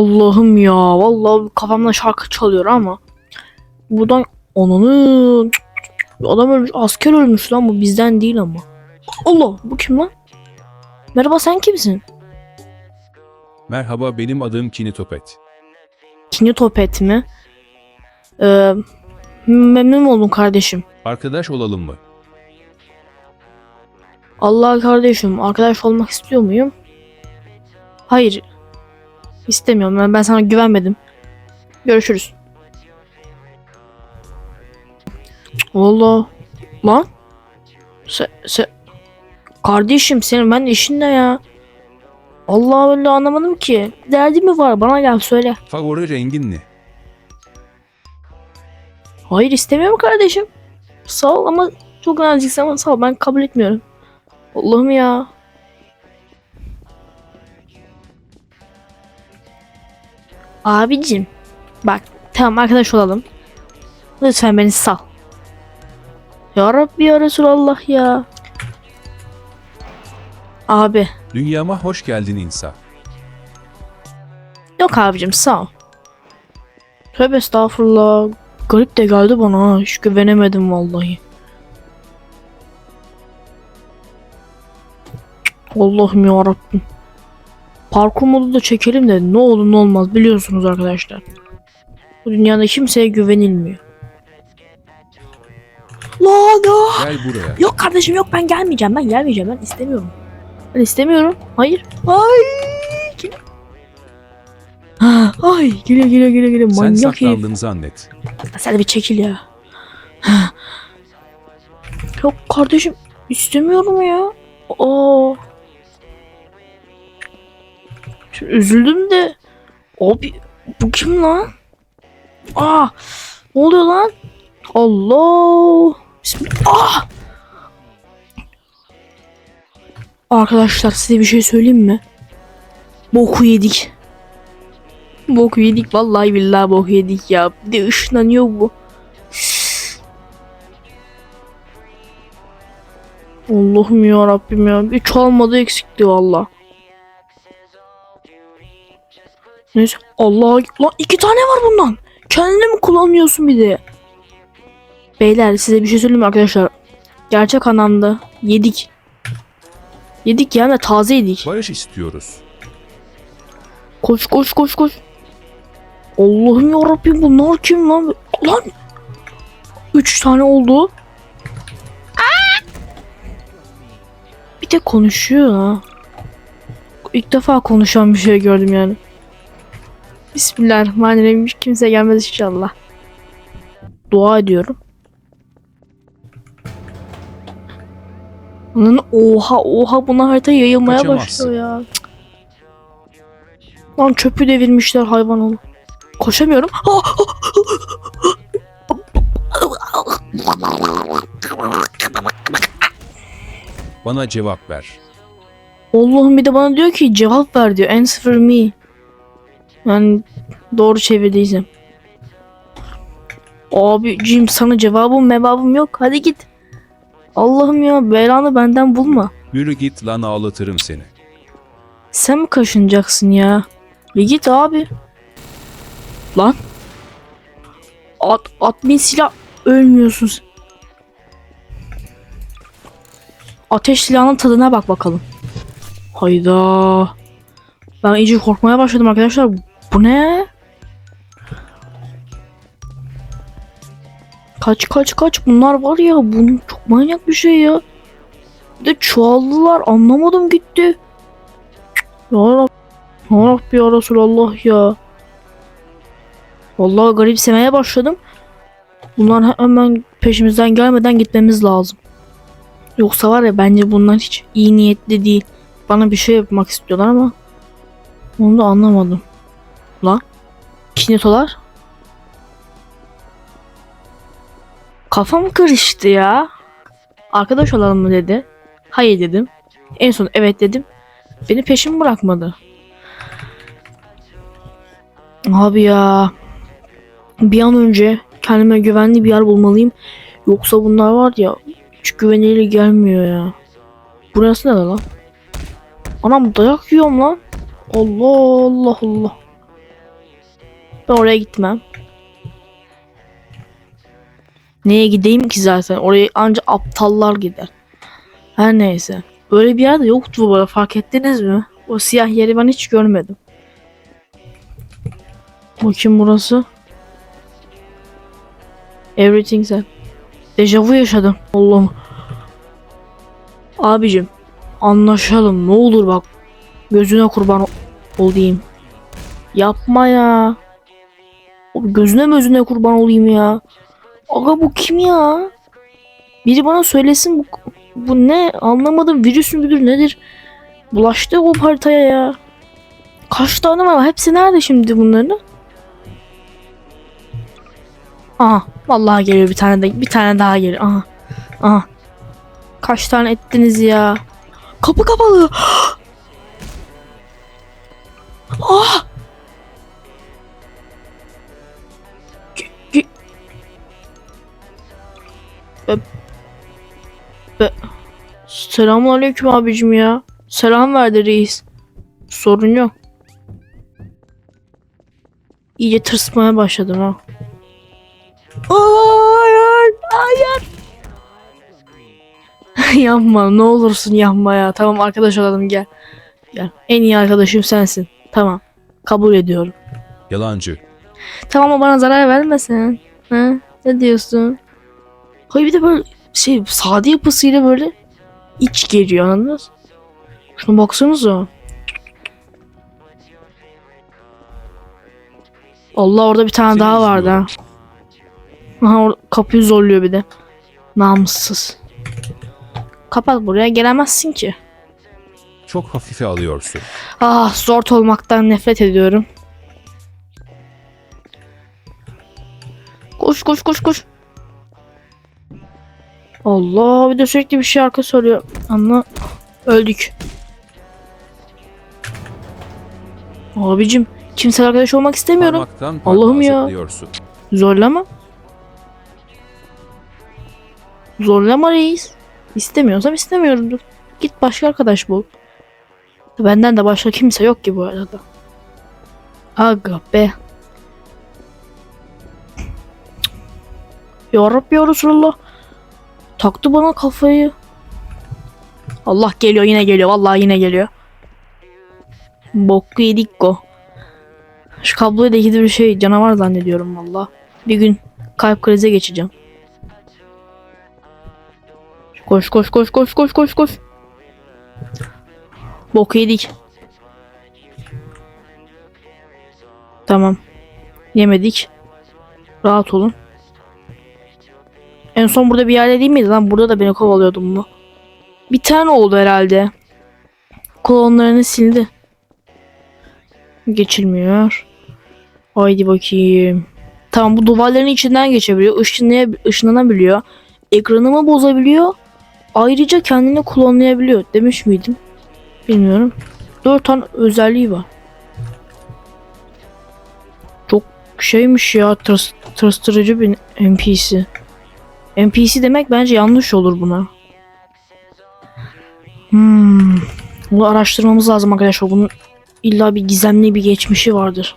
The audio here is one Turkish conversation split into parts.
Allah'ım ya. Vallahi kafamda şarkı çalıyor ama. Buradan onun adam ölmüş. Asker ölmüş lan bu bizden değil ama. Allah bu kim lan? Merhaba sen kimsin? Merhaba benim adım Kinitopet. Kinetopet mi? Ee, memnun oldum kardeşim. Arkadaş olalım mı? Allah kardeşim arkadaş olmak istiyor muyum? Hayır. İstemiyorum. Ben, ben sana güvenmedim. Görüşürüz. Allah. Lan. Se, se. Kardeşim senin ben işin ne ya? Allah öyle anlamadım ki. Derdi mi var? Bana gel söyle. Favori rengin ne? Hayır istemiyorum kardeşim. Sağ ol ama çok naziksin ama sağ ol ben kabul etmiyorum. Allah'ım ya. Abicim bak tamam arkadaş olalım. Lütfen beni sal. Ya Rabbi ya Resulallah ya. Abi Dünyama hoş geldin insan. yok abicim sağ ol. Tövbe estağfurullah. Garip de geldi bana ha. Hiç güvenemedim vallahi. Allah'ım ya Rabbim. Parkur modu da çekelim de ne olur ne olmaz biliyorsunuz arkadaşlar. Bu dünyada kimseye güvenilmiyor. Lan ya. Gel buraya. Yok kardeşim yok ben gelmeyeceğim ben gelmeyeceğim ben istemiyorum. Ben istemiyorum. Hayır. Ay. Geliyor. Ay geliyor geliyor geliyor geliyor. Sen Manyak herif. zannet. Sen de bir çekil ya. Yok kardeşim istemiyorum ya. Aa. Üzüldüm de. Abi bu kim lan? Aa. Ne oluyor lan? Allah. Bismillah. Ah! Arkadaşlar size bir şey söyleyeyim mi? Boku yedik. Boku yedik vallahi billahi boku yedik ya. Bir de ışınlanıyor bu. Allah'ım ya Rabbim ya. Bir çalmadı eksikti valla. Neyse. Allah lan iki tane var bundan. Kendini mi kullanıyorsun bir de? Beyler size bir şey söyleyeyim arkadaşlar? Gerçek anlamda yedik. Yedik yani taze yedik. Barış istiyoruz. Koş koş koş koş. Allah'ım yarabbim bunlar kim lan? Lan! Üç tane oldu. Bir de konuşuyor ha. İlk defa konuşan bir şey gördüm yani. Bismillahirrahmanirrahim. Hiç kimse gelmez inşallah. Dua ediyorum. Lan oha oha buna harita yayılmaya Kaçamazsın. başlıyor ya. Cık. Lan çöpü devirmişler hayvan oğlu. Koşamıyorum. Bana cevap ver. Allah'ım bir de bana diyor ki cevap ver diyor. Answer me. Yani doğru çevirdiysem. Abicim sana cevabım mevabım yok. Hadi git. Allah'ım ya belanı benden bulma. Yürü git lan ağlatırım seni. Sen mi kaşınacaksın ya? Bir git abi. Lan. At, admin silah ölmüyorsun. sen. Ateş silahının tadına bak bakalım. Hayda. Ben iyice korkmaya başladım arkadaşlar. Bu ne? Kaç kaç kaç bunlar var ya bunun çok manyak bir şey ya. Bir de çoğaldılar anlamadım gitti. Ya Rab Ya Rabbi ya Resulallah ya. Vallahi garipsemeye başladım. Bunlar hemen peşimizden gelmeden gitmemiz lazım. Yoksa var ya bence bunlar hiç iyi niyetli değil. Bana bir şey yapmak istiyorlar ama onu da anlamadım. La? Kinetolar? Kafam karıştı ya. Arkadaş olalım mı dedi. Hayır dedim. En son evet dedim. Beni peşim bırakmadı. Abi ya. Bir an önce kendime güvenli bir yer bulmalıyım. Yoksa bunlar var ya hiç güvenilir gelmiyor ya. Burası ne lan? Anam dayak yiyorum lan. Allah Allah Allah. Ben oraya gitmem. Neye gideyim ki zaten? Oraya ancak aptallar gider. Her neyse. Öyle bir yerde yoktu bu arada fark ettiniz mi? O siyah yeri ben hiç görmedim. Bakayım burası. Everything sen. Dejavu yaşadım. Allah'ım. Abicim. Anlaşalım. Ne olur bak. Gözüne kurban ol- olayım. Yapma ya. Abi Gözüne gözüne kurban olayım ya. Aga bu kim ya? Biri bana söylesin bu, bu ne? Anlamadım. Virüs müdür nedir? Bulaştı o haritaya ya. Kaç tane var? Hepsi nerede şimdi bunların? Aha. Vallahi geliyor bir tane de bir tane daha geliyor. Aha. Aha. Kaç tane ettiniz ya? Kapı kapalı. Ah! Be- Selamun aleyküm abicim ya. Selam verdi reis. Sorun yok. İyice tırsmaya başladım ha. Hayır, hayır. yapma, ne olursun yapma ya. Tamam arkadaş olalım gel. Gel. En iyi arkadaşım sensin. Tamam. Kabul ediyorum. Yalancı. Tamam ama bana zarar vermesin. Ha? Ne diyorsun? Hayır bir de böyle şey sade yapısıyla böyle iç geliyor anladınız? Şuna baksanıza. Allah orada bir tane Seni daha vardı ha. Aha kapıyı zorluyor bir de. Namussuz. Kapat buraya gelemezsin ki. Çok hafife alıyorsun. Ah zort olmaktan nefret ediyorum. Koş koş koş koş. Allah bir de sürekli bir şarkı söylüyor. Anla öldük. Abicim kimse arkadaş olmak istemiyorum. Allah'ım ya. Zorlama. Zorlama reis. İstemiyorsam istemiyorumdur. Git başka arkadaş bul. Benden de başka kimse yok ki bu arada. Aga be. Ya Rabbi ya Resulallah. Taktı bana kafayı. Allah geliyor yine geliyor. Vallahi yine geliyor. Bokku yedik o. Şu kabloyu da bir şey canavar zannediyorum valla. Bir gün kalp krize geçeceğim. Koş koş koş koş koş koş koş. Bok yedik. Tamam. Yemedik. Rahat olun. En son burada bir yerde değil miydi lan? Burada da beni kovalıyordum bu. Bir tane oldu herhalde. Kolonlarını sildi. Geçilmiyor. Haydi bakayım. Tamam bu duvarların içinden geçebiliyor. Işınlaya, ışınlanabiliyor. Ekranımı bozabiliyor. Ayrıca kendini klonlayabiliyor. Demiş miydim? Bilmiyorum. 4 tane özelliği var. Çok şeymiş ya. Tırs, tırstırıcı bir NPC. NPC demek bence yanlış olur buna. Hmm. Bunu araştırmamız lazım arkadaşlar. Bunun illa bir gizemli bir geçmişi vardır.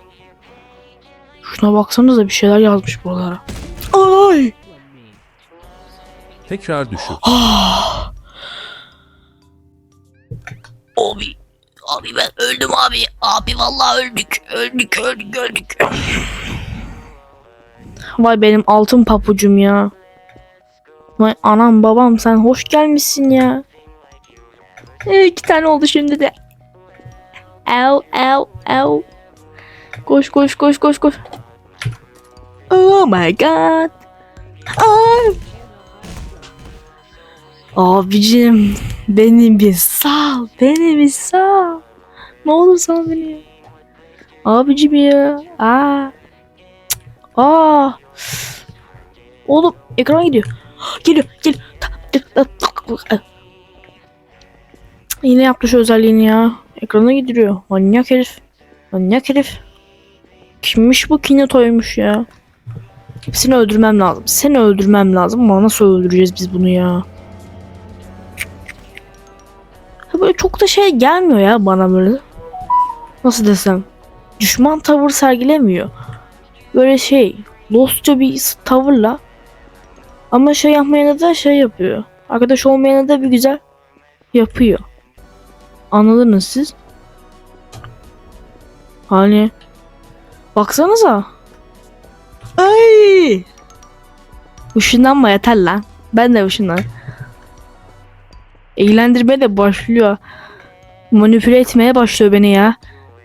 Şuna baksanıza bir şeyler yazmış buralara. Ay! Tekrar düşün. Abi, abi ben öldüm abi. Abi vallahi öldük. Öldük, öldük, öldük. Vay benim altın papucum ya. Vay anam babam sen hoş gelmişsin ya. Ee, iki tane oldu şimdi de. Ev, ev, ev. Koş, koş, koş, koş, koş. Oh my god. Ay. Abicim beni bir sal, beni bir sal. Ne olur sal beni. Abicim ya. Aa. Aa. Oğlum ekran gidiyor. Geliyor, geliyor. Yine yaptı şu özelliğini ya. Ekrana gidiyor. Manyak herif. Manyak herif. Kimmiş bu Kineto'ymuş ya. Hepsini öldürmem lazım. Seni öldürmem lazım ama nasıl öldüreceğiz biz bunu ya? Ha Böyle çok da şey gelmiyor ya bana böyle. Nasıl desem. Düşman tavır sergilemiyor. böyle şey dostça bir tavırla ama şey yapmayana da şey yapıyor. Arkadaş olmayana da bir güzel yapıyor. Anladınız siz? Hani baksanıza. Ay! Işınlanma yeter lan. Ben de ışınlan. Eğlendirmeye de başlıyor. Manipüle etmeye başlıyor beni ya.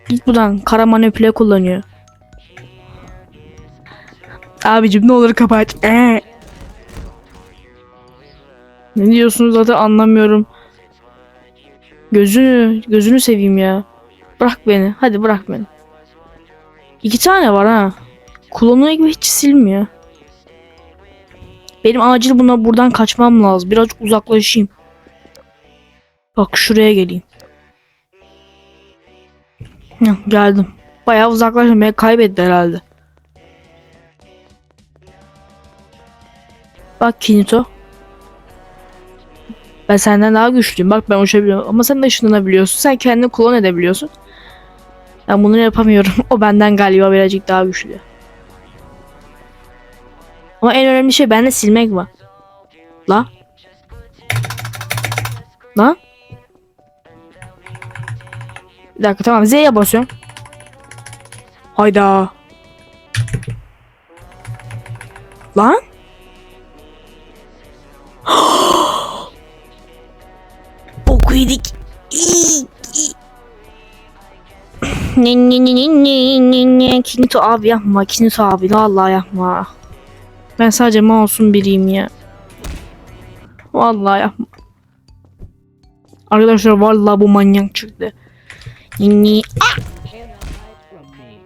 Git buradan kara manipüle kullanıyor. Abicim ne olur kapat. Ee. Ne diyorsunuz zaten anlamıyorum. Gözünü, gözünü seveyim ya. Bırak beni. Hadi bırak beni. İki tane var ha. Kullanıyor gibi hiç silmiyor. Benim acil buna buradan kaçmam lazım. Birazcık uzaklaşayım. Bak şuraya geleyim. Heh, geldim. Bayağı uzaklaştım. Beni kaybetti herhalde. Bak Kinito. Ben senden daha güçlüyüm. Bak ben uçabiliyorum. Ama sen de ışınlanabiliyorsun. Sen kendini klon edebiliyorsun. Ben bunu yapamıyorum. o benden galiba birazcık daha güçlü. Ama en önemli şey bende silmek var. La. La. Bir dakika tamam Z'ye basıyorum. Hayda. Lan. Yedik. Ne ne ne ne ne ne ne Kinito abi yapma Kinito abi vallahi yapma. Ben sadece mouse'un biriyim ya. Vallahi yapma. Arkadaşlar vallahi bu manyak çıktı. Ni-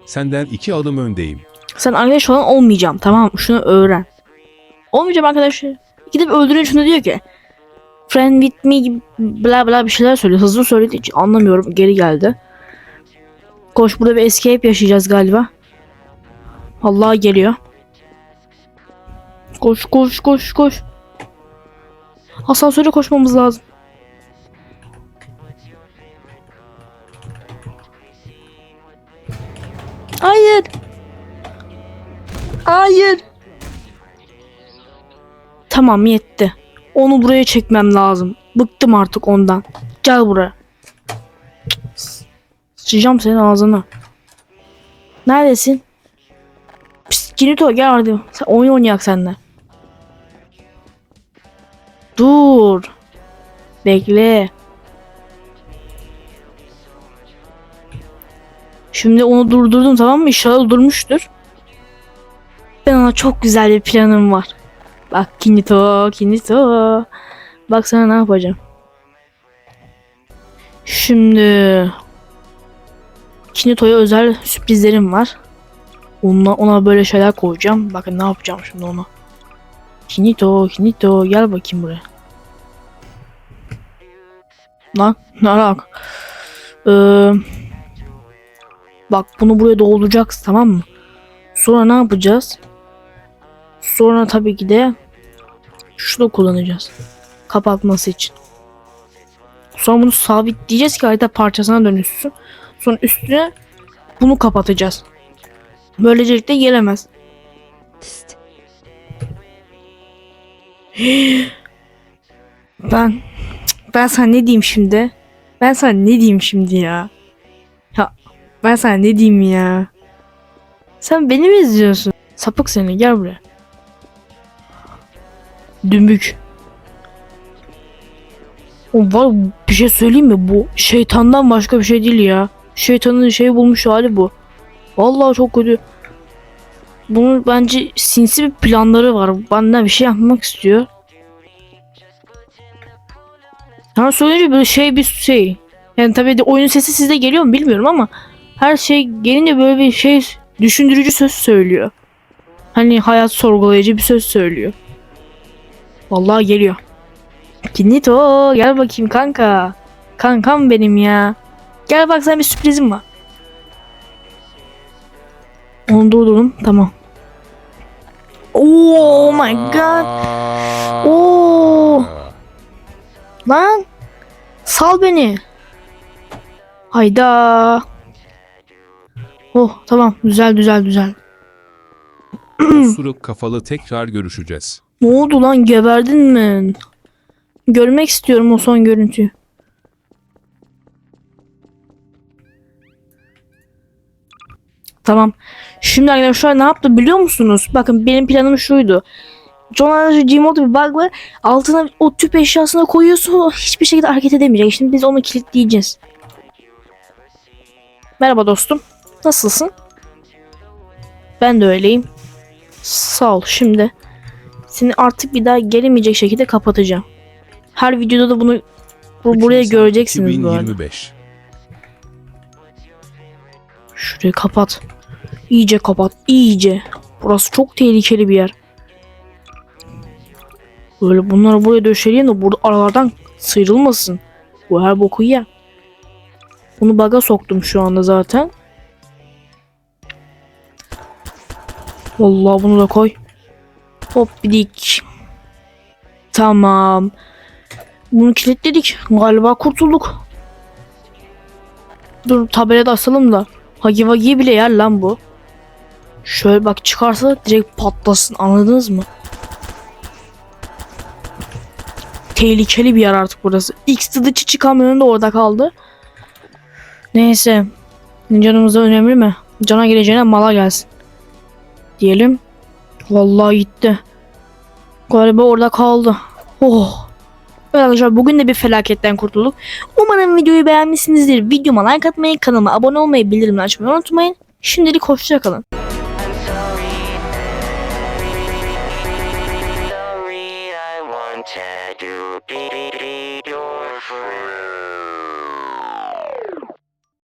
Senden iki adım öndeyim. Sen arkadaş falan olmayacağım tamam mı? Şunu öğren. Olmayacağım arkadaşlar. Gidip öldürün şunu diyor ki. Friend with me gibi bla bla bir şeyler söylüyor. Hızlı söyledi hiç anlamıyorum. Geri geldi. Koş burada bir escape yaşayacağız galiba. Allah geliyor. Koş koş koş koş. Asansöre koşmamız lazım. Hayır. Hayır. Tamam yetti. Onu buraya çekmem lazım. Bıktım artık ondan. Gel buraya. Sıçacağım senin ağzına. Neredesin? Pis, Kinito gel hadi. Sen oyun oynayak seninle. Dur. Bekle. Şimdi onu durdurdum tamam mı? İnşallah durmuştur. Ben ona çok güzel bir planım var. Bak Kinito, Kinito. Bak sana ne yapacağım. Şimdi Kinito'ya özel sürprizlerim var. Ona, ona böyle şeyler koyacağım. Bakın ne yapacağım şimdi ona. Kinito, Kinito gel bakayım buraya. Lan ne alaka? Ee, bak bunu buraya dolduracaksın tamam mı? Sonra ne yapacağız? Sonra tabii ki de şunu kullanacağız. Kapatması için. Sonra bunu sabitleyeceğiz ki harita parçasına dönüşsün. Sonra üstüne bunu kapatacağız. Böylelikle gelemez. ben ben sana ne diyeyim şimdi? Ben sana ne diyeyim şimdi ya? Ya ben sana ne diyeyim ya? Sen beni mi izliyorsun? Sapık seni gel buraya. Dümbük. Var bir şey söyleyeyim mi? Bu şeytandan başka bir şey değil ya. Şeytanın şey bulmuş hali bu. Vallahi çok kötü. Bunun bence sinsi bir planları var. Benden bir şey yapmak istiyor. Sana söyleyince böyle şey bir şey. Yani tabii de oyunun sesi size geliyor mu bilmiyorum ama her şey gelince böyle bir şey düşündürücü söz söylüyor. Hani hayat sorgulayıcı bir söz söylüyor. Vallahi geliyor. Kinito gel bakayım kanka. Kankam benim ya. Gel bak sana bir sürprizim var. Onu durdurdum tamam. Oh my god. Oo. Lan. Sal beni. Hayda. Oh tamam güzel güzel güzel. Osuruk kafalı tekrar görüşeceğiz. Ne oldu lan geberdin mi? Görmek istiyorum o son görüntüyü. Tamam. Şimdi arkadaşlar ne yaptı biliyor musunuz? Bakın benim planım şuydu. John Aracı Gmod'da bir bug var. Altına o tüp eşyasına koyuyorsun hiçbir şekilde hareket edemeyecek. Şimdi biz onu kilitleyeceğiz. Merhaba dostum. Nasılsın? Ben de öyleyim. Sağ ol. Şimdi seni artık bir daha gelemeyecek şekilde kapatacağım. Her videoda da bunu bu, 3 buraya Nisan göreceksiniz bu arada. 2025. Şurayı kapat. İyice kapat. iyice. Burası çok tehlikeli bir yer. Böyle bunları buraya döşeyelim de burada aralardan sıyrılmasın. Bu her boku yer. Bunu baga soktum şu anda zaten. Vallahi bunu da koy. Hop bidik. Tamam. Bunu kilitledik. Galiba kurtulduk. Dur tabela da asalım da. Hagi Vagi bile yer lan bu. Şöyle bak çıkarsa direkt patlasın anladınız mı? Tehlikeli bir yer artık burası. X dıdıçı çıkamıyorum da orada kaldı. Neyse. Canımız da önemli mi? Cana geleceğine mala gelsin. Diyelim. Vallahi gitti. Galiba orada kaldı. Oh. Evet arkadaşlar bugün de bir felaketten kurtulduk. Umarım videoyu beğenmişsinizdir. Videoma like atmayı, kanalıma abone olmayı, bildirimleri açmayı unutmayın. Şimdilik hoşçakalın. Sorry, I wanted.